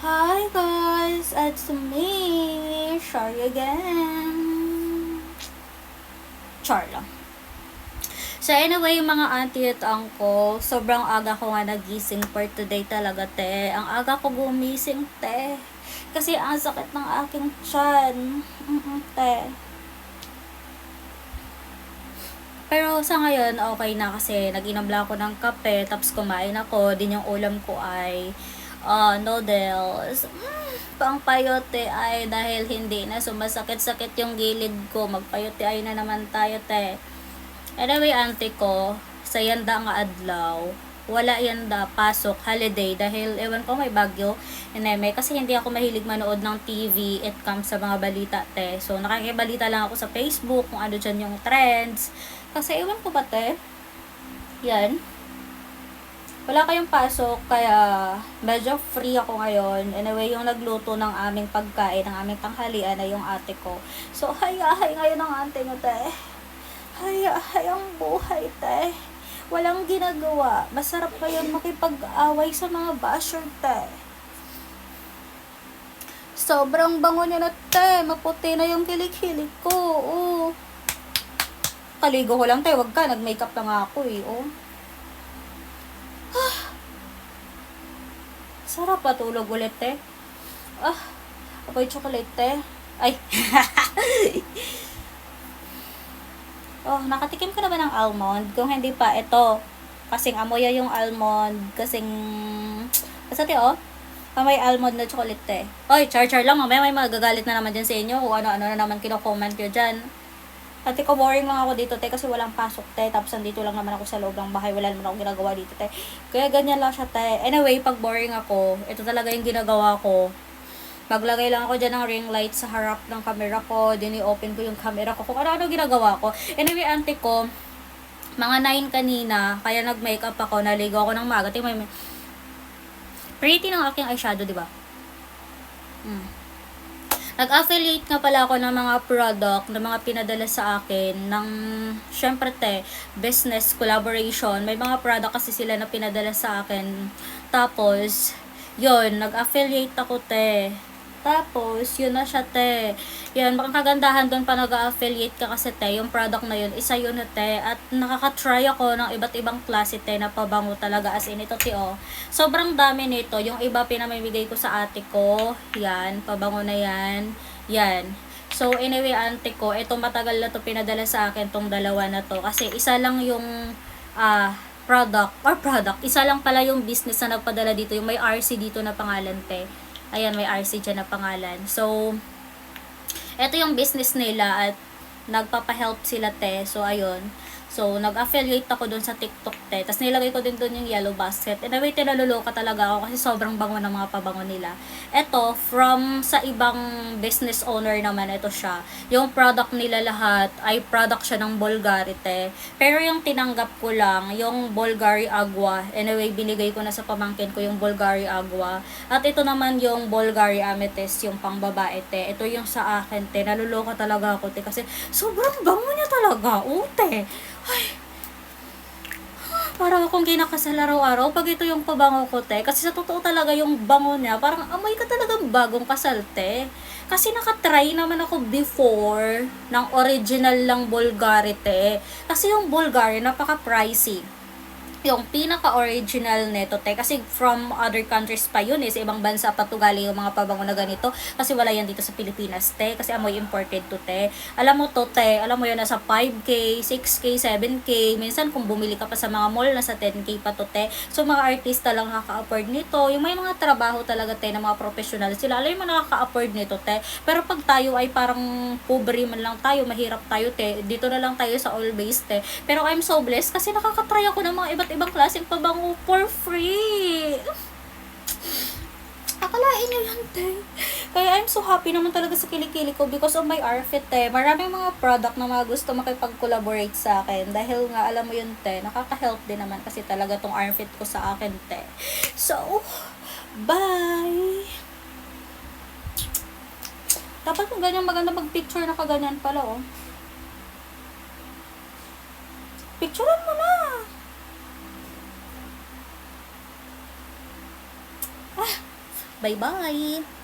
Hi guys, it's me, Shari again. Char lang. So anyway, mga auntie at uncle, sobrang aga ko nga nagising for today talaga, te. Ang aga ko gumising, te. Kasi ang sakit ng aking tiyan. Mm te. Pero sa ngayon, okay na kasi nag-inom lang ako ng kape, tapos kumain ako. Din yung ulam ko ay uh, noodles. Mm, pangpayote ay dahil hindi na sumasakit-sakit yung gilid ko. Magpayote ay na naman tayo, te. Anyway, auntie ko, sa yanda nga adlaw, wala yanda pasok, holiday, dahil ewan ko may bagyo, ineme, kasi hindi ako mahilig manood ng TV, it comes sa mga balita, te. So, nakikibalita lang ako sa Facebook, kung ano dyan yung trends, kasi ewan ko ba, te? Yan. Wala kayong pasok, kaya medyo free ako ngayon. Anyway, yung nagluto ng aming pagkain, ng aming tanghalian ay yung ate ko. So, hay-hay ngayon ang ate nyo, te. Hay-hay ang buhay, te. Walang ginagawa. Masarap ngayon makipag-away sa mga basher, te. Sobrang bango niya na, te. Maputi na yung kilik-kilik ko. Oo. Kaligo ko lang, te. Wag ka. Nag-makeup lang ako, eh. Oh. Sarap patulog ulit, te. Ah. Apoy chocolate, te. Ay. oh, nakatikim ka na ba ng almond? Kung hindi pa, ito. Kasing amoy yung almond. Kasing... Basta, te, oh. May almond na chocolate, te. Oy, char-char lang. Mamaya may magagalit na naman dyan sa inyo. Kung ano-ano na naman kino-comment nyo dyan. Pati ko boring lang ako dito, te, kasi walang pasok, te. Tapos nandito lang naman ako sa loob ng bahay. Wala naman ako ginagawa dito, te. Kaya ganyan lang siya, te. Anyway, pag boring ako, ito talaga yung ginagawa ko. Maglagay lang ako dyan ng ring light sa harap ng camera ko. Din i-open ko yung camera ko. Kung ano-ano ginagawa ko. Anyway, auntie ko, mga 9 kanina, kaya nag-makeup ako, naligo ako ng maga. Tingnan mo, pretty ng aking eyeshadow, di ba? Hmm. Nag-affiliate nga pala ako ng mga product na mga pinadala sa akin ng, syempre te, business collaboration. May mga product kasi sila na pinadala sa akin. Tapos, yun, nag-affiliate ako te. Tapos, yun na siya, te. Yan, makang kagandahan doon pa nag-affiliate ka kasi, te. Yung product na yun, isa yun, te. At nakaka-try ako ng iba't ibang klase, te, na pabango talaga. As in, ito, te, oh. Sobrang dami nito. Yung iba pinamimigay ko sa ate ko. Yan, pabango na yan. Yan. So, anyway, ante ko, ito matagal na to pinadala sa akin, tong dalawa na to. Kasi isa lang yung, ah, product, or product, isa lang pala yung business na nagpadala dito, yung may RC dito na pangalan, te. Ayan, may RC dyan na pangalan. So, ito yung business nila at nagpapa-help sila, te. So, ayun. So, nag-affiliate ako dun sa TikTok, te. Tapos nilagay ko din dun yung yellow basket. And away, tinaluluka talaga ako kasi sobrang bango ng mga pabango nila. Ito, from sa ibang business owner naman, ito siya. Yung product nila lahat ay product siya ng Bulgari, te. Pero yung tinanggap ko lang, yung Bulgari Agua. Anyway, binigay ko na sa pamangkin ko yung Bulgari Agua. At ito naman yung Bulgari Amethyst, yung pangbabae, te. Ito yung sa akin, te. Naluluka talaga ako, te. Kasi sobrang bango niya talaga. Ute. Ay, parang akong kinakasal araw-araw pag ito yung pabango ko, te. Kasi sa totoo talaga yung bango niya, parang amoy ka talagang bagong kasal, te. Kasi nakatry naman ako before ng original lang Bulgari, te. Kasi yung Bulgari, napaka-pricey yung pinaka-original nito, te. Kasi from other countries pa yun eh. Sa ibang bansa pa to galing yung mga pabango na ganito. Kasi wala yan dito sa Pilipinas, te. Kasi amoy imported to, te. Alam mo to, te. Alam mo yun, nasa 5K, 6K, 7K. Minsan kung bumili ka pa sa mga mall, nasa 10K pa to, te. So, mga artista lang nakaka-afford nito. Yung may mga trabaho talaga, te, ng mga professional. Sila, alam mo, nakaka-afford nito, te. Pero pag tayo ay parang pobre man lang tayo, mahirap tayo, te. Dito na lang tayo sa all-base, te. Pero I'm so blessed kasi nakaka-try ako ng mga iba't ibang klaseng pabango for free. Akalain nyo yan, te. Kaya I'm so happy naman talaga sa kilikili ko because of my outfit, te. Maraming mga product na mga gusto makipag-collaborate sa akin. Dahil nga, alam mo yun, te, nakaka-help din naman kasi talaga tong outfit ko sa akin, te. So, bye! Dapat kung ganyan maganda mag-picture na kaganyan pala, oh. Picturean mo na! Bye-bye!